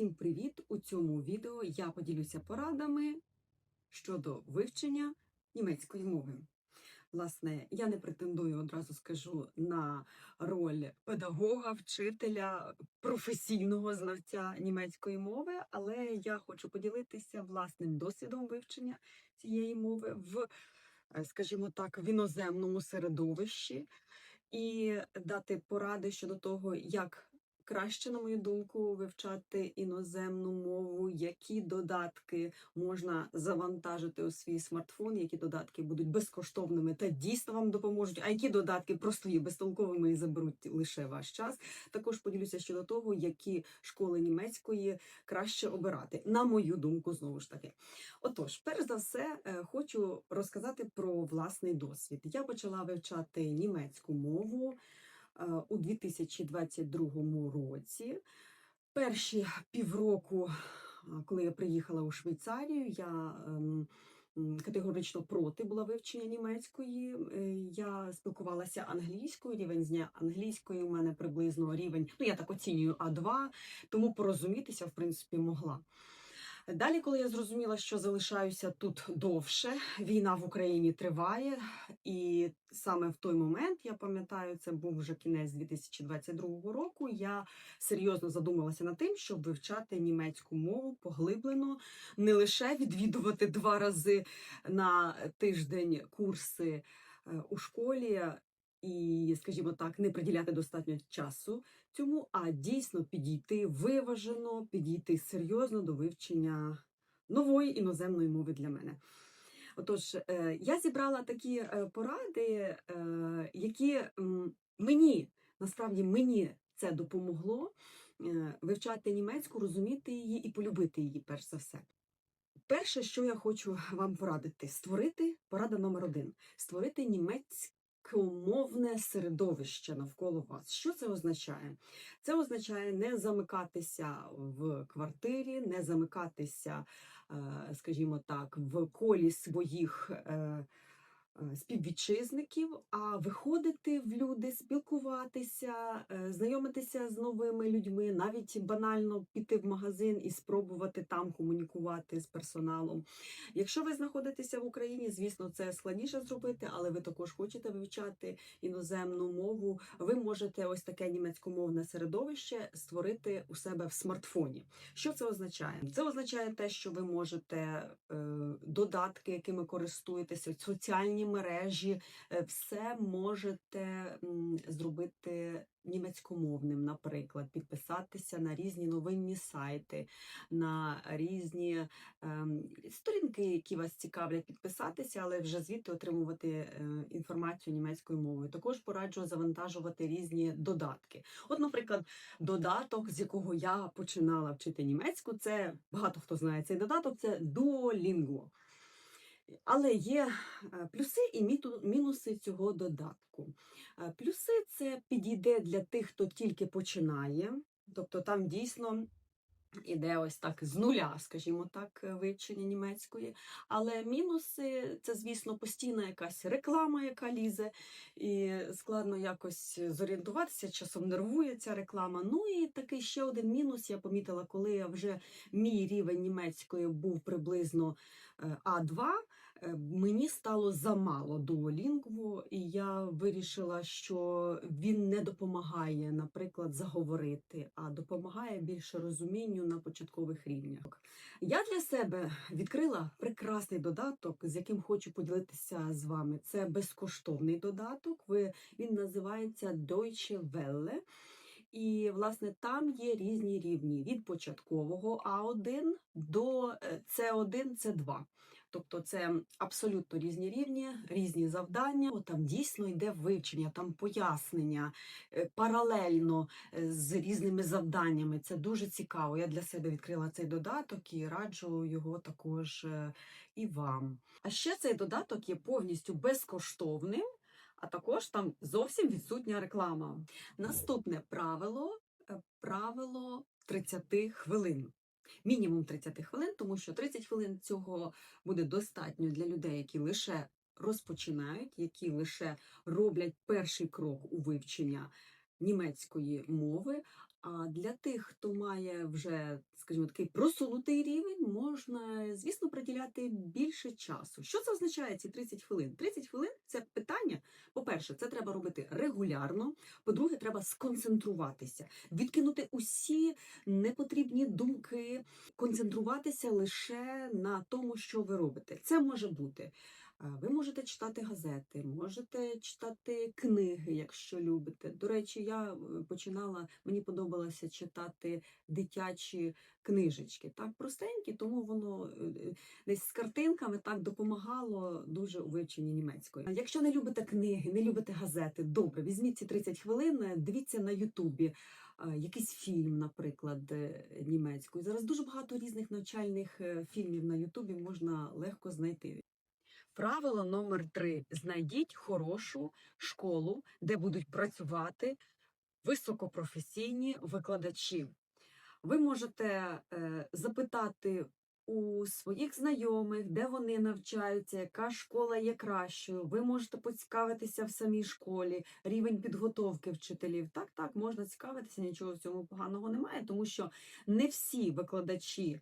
Всім привіт! У цьому відео я поділюся порадами щодо вивчення німецької мови. Власне, я не претендую, одразу скажу, на роль педагога, вчителя, професійного знавця німецької мови, але я хочу поділитися власним досвідом вивчення цієї мови в, е, скажімо так, в іноземному середовищі і дати поради щодо того, як краще, на мою думку, вивчати іноземну мову, які додатки можна завантажити у свій смартфон, які додатки будуть безкоштовними та дійсно вам допоможуть, а які додатки просто є безтолковими і заберуть лише ваш час. Також поділюся щодо того, які школи німецької краще обирати, на мою думку, знову ж таки. Отож, перш за все, е, хочу розказати про власний досвід. Я почала вивчати німецьку мову у 2022 році. Перші півроку, коли я приїхала у Швейцарію, я ем, категорично проти була вивчення німецької. Е, Я спілкувалася англійською. Рівень зня англійської у мене приблизно рівень, ну я так оцінюю А2, тому порозумітися, в принципі, могла. Далі, коли я зрозуміла, що залишаюся тут довше, війна в Україні триває, і саме в той момент, я пам'ятаю, це був вже кінець 2022 року. Я серйозно задумалася над тим, щоб вивчати німецьку мову поглиблено, не лише відвідувати два рази на тиждень курси е, у школі. І, скажімо так, не приділяти достатньо часу цьому, а дійсно підійти виважено, підійти серйозно до вивчення нової іноземної мови для мене. Отож, е, я зібрала такі е, поради, е, які мені насправді мені це допомогло вивчати німецьку, розуміти її і полюбити її, перш за все. Перше, що я хочу вам порадити, створити порада номер один: створити німецькомовне середовище навколо вас. Що це означає? Це означає не замикатися в квартирі, не замикатися, е, скажімо так, в колі своїх. Е, Співвітчизників, а виходити в люди, спілкуватися, е, знайомитися з новими людьми, навіть банально піти в магазин і спробувати там комунікувати з персоналом. Якщо ви знаходитеся в Україні, звісно, це складніше зробити, але ви також хочете вивчати іноземну мову. Ви можете ось таке німецькомовне середовище створити у себе в смартфоні. Що це означає? Це означає те, що ви можете е, додатки, якими користуєтеся, соціальні мережі, е, все можете зробити німецькомовним, наприклад, підписатися на різні новинні сайти, на різні ем, сторінки, які вас цікавлять, підписатися, але вже звідти отримувати е, інформацію німецькою мовою. Також пораджу завантажувати різні додатки. От, наприклад, додаток, з якого я починала вчити німецьку, це багато хто знає цей додаток, це Duolingo. Але є е, плюси і мінуси цього додатку. Е, Плюси це підійде для тих, хто тільки починає, тобто там дійсно іде ось так з нуля, скажімо так, е, вивчення німецької. Але мінуси це, звісно, постійна якась реклама, яка лізе, і складно якось зорієнтуватися, часом нервує ця реклама. Ну і такий ще один мінус я помітила, коли вже мій рівень німецької був приблизно е, А2. Е, Мені стало замало Duolingo, і я вирішила, що він не допомагає, наприклад, заговорити, а допомагає більше розумінню на початкових рівнях. Я для себе відкрила прекрасний додаток, з яким хочу поділитися з вами. Це безкоштовний додаток. Він називається Deutsche Welle. І, власне, там є різні рівні від початкового А1 до е, С1, С2. Тобто це абсолютно різні рівні, різні завдання. Там дійсно йде вивчення, там пояснення е, паралельно е, з різними завданнями. Це дуже цікаво. Я для себе відкрила цей додаток і раджу його також е, і вам. А ще цей додаток є повністю безкоштовним, а також там зовсім відсутня реклама. Наступне правило правило 30 хвилин. Мінімум 30 хвилин, тому що 30 хвилин цього буде достатньо для людей, які лише розпочинають, які лише роблять перший крок у вивчення німецької мови. А для тих, хто має вже, скажімо, такий просунутий рівень, можна, звісно, приділяти більше часу. Що це означає ці 30 хвилин? 30 хвилин це питання. По-перше, це треба робити регулярно. По-друге, треба сконцентруватися, відкинути усі непотрібні думки, концентруватися лише на тому, що ви робите. Це може бути. Ви можете читати газети, можете читати книги, якщо любите. До речі, я е, починала, мені подобалося читати дитячі книжечки, так простенькі, тому воно е, е, десь з картинками так допомагало дуже у вивченні німецької. Якщо не любите книги, не любите газети, добре, візьміть ці 30 хвилин, дивіться на Ютубі. Якийсь фільм, наприклад, німецькою. Зараз дуже багато різних навчальних фільмів на Ютубі можна легко знайти. Правило номер три: знайдіть хорошу школу, де будуть працювати високопрофесійні викладачі. Ви можете е, запитати у своїх знайомих, де вони навчаються, яка школа є кращою. Ви можете поцікавитися в самій школі, рівень підготовки вчителів. Так, так, можна цікавитися, нічого в цьому поганого немає, тому що не всі викладачі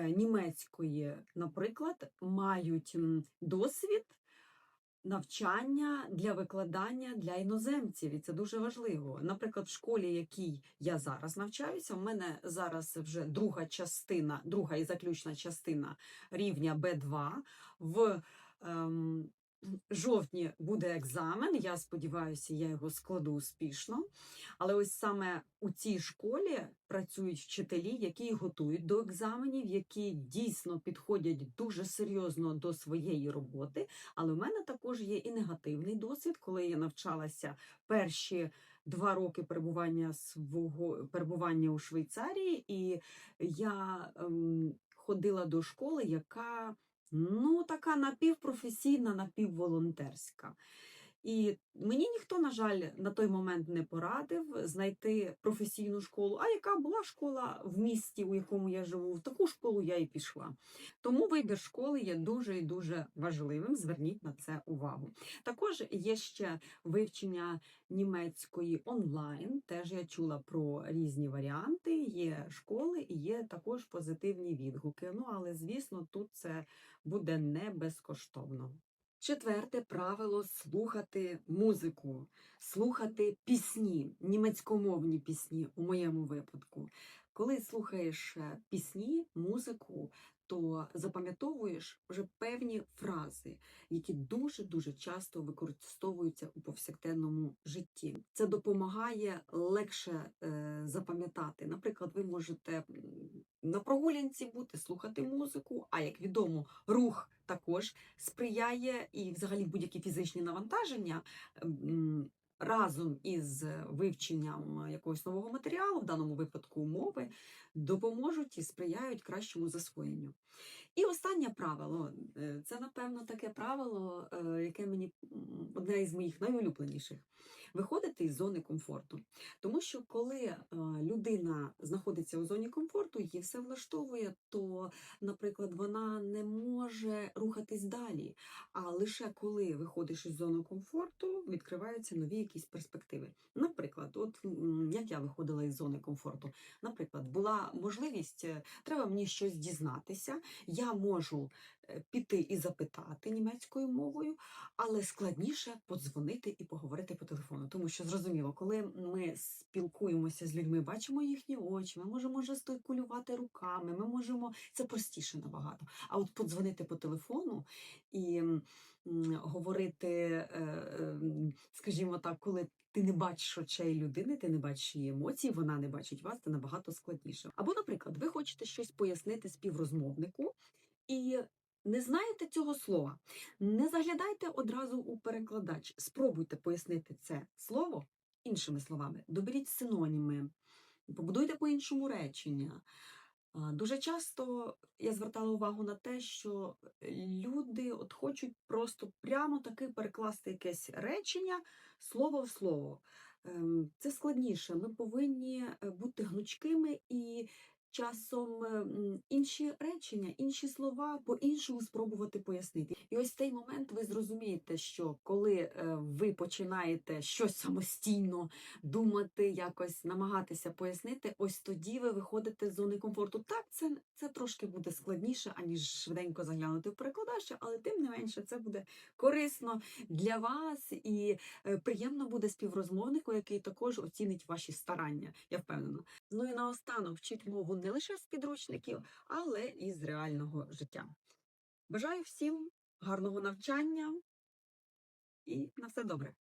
німецької, наприклад, мають досвід навчання для викладання для іноземців, і це дуже важливо. Наприклад, в школі, якій я зараз навчаюся, в мене зараз вже друга частина, друга і заключна частина рівня Б2. В ем, жовтні буде екзамен. Я сподіваюся, я його складу успішно. Але ось саме у цій школі працюють вчителі, які готують до екзаменів, які дійсно підходять дуже серйозно до своєї роботи. Але в мене також є і негативний досвід, коли я навчалася перші два роки перебування свого перебування у Швейцарії, і я ем, ходила до школи, яка ну така напівпрофесійна, напівволонтерська. І мені ніхто, на жаль, на той момент не порадив знайти професійну школу. А яка була школа в місті, у якому я живу, в таку школу я і пішла. Тому вибір школи є дуже і дуже важливим. Зверніть на це увагу. Також є ще вивчення німецької онлайн. Теж я чула про різні варіанти. Є школи і є також позитивні відгуки. Ну але звісно, тут це буде не безкоштовно. Четверте правило слухати музику, слухати пісні, німецькомовні пісні у моєму випадку. Коли слухаєш е, пісні, музику, то запам'ятовуєш вже певні фрази, які дуже-дуже часто використовуються у повсякденному житті. Це допомагає легше е, запам'ятати. Наприклад, ви можете на прогулянці бути, слухати музику, а як відомо, рух також сприяє і взагалі будь-які фізичні навантаження. Разом із вивченням якогось нового матеріалу, в даному випадку мови, допоможуть і сприяють кращому засвоєнню. І останнє правило е, це, напевно, таке правило, е, яке мені одне із моїх найулюбленіших виходити із зони комфорту. Тому що коли е, людина знаходиться у зоні комфорту, її все влаштовує, то, наприклад, вона не може рухатись далі. А лише коли виходиш із зони комфорту, відкриваються нові якісь перспективи. Наприклад, от як я виходила із зони комфорту, наприклад, була можливість, треба мені щось дізнатися, я можу е, піти і запитати німецькою мовою, але складніше подзвонити і поговорити по телефону. Тому що зрозуміло, коли ми спілкуємося з людьми, бачимо їхні очі, ми можемо жестикулювати руками, ми можемо це простіше набагато. А от подзвонити по телефону і говорити, е, е, м, скажімо так, коли ти не бачиш очей людини, ти не бачиш її емоцій, вона не бачить вас, це набагато складніше. Або, наприклад, ви хочете щось пояснити співрозмовнику і не знаєте цього слова. Не заглядайте одразу у перекладач. Спробуйте пояснити це слово іншими словами. Доберіть синоніми, побудуйте по-іншому речення. Дуже часто я звертала увагу на те, що люди от хочуть просто прямо таки перекласти якесь речення слово в слово. Ем, Це складніше. Ми повинні е, бути гнучкими і часом е, інші речення, інші слова по-іншому спробувати пояснити. І ось в цей момент ви зрозумієте, що коли е, ви починаєте щось самостійно думати, якось намагатися пояснити, ось тоді ви виходите з зони комфорту. Так, це, це трошки буде складніше, аніж швиденько заглянути в перекладач, але тим не менше це буде корисно для вас і е, приємно буде співрозмовнику, який також оцінить ваші старання. Я впевнена. Ну і наостанок вчіть мову не лише з підручників, але і з реального життя. Бажаю всім гарного навчання і на все добре.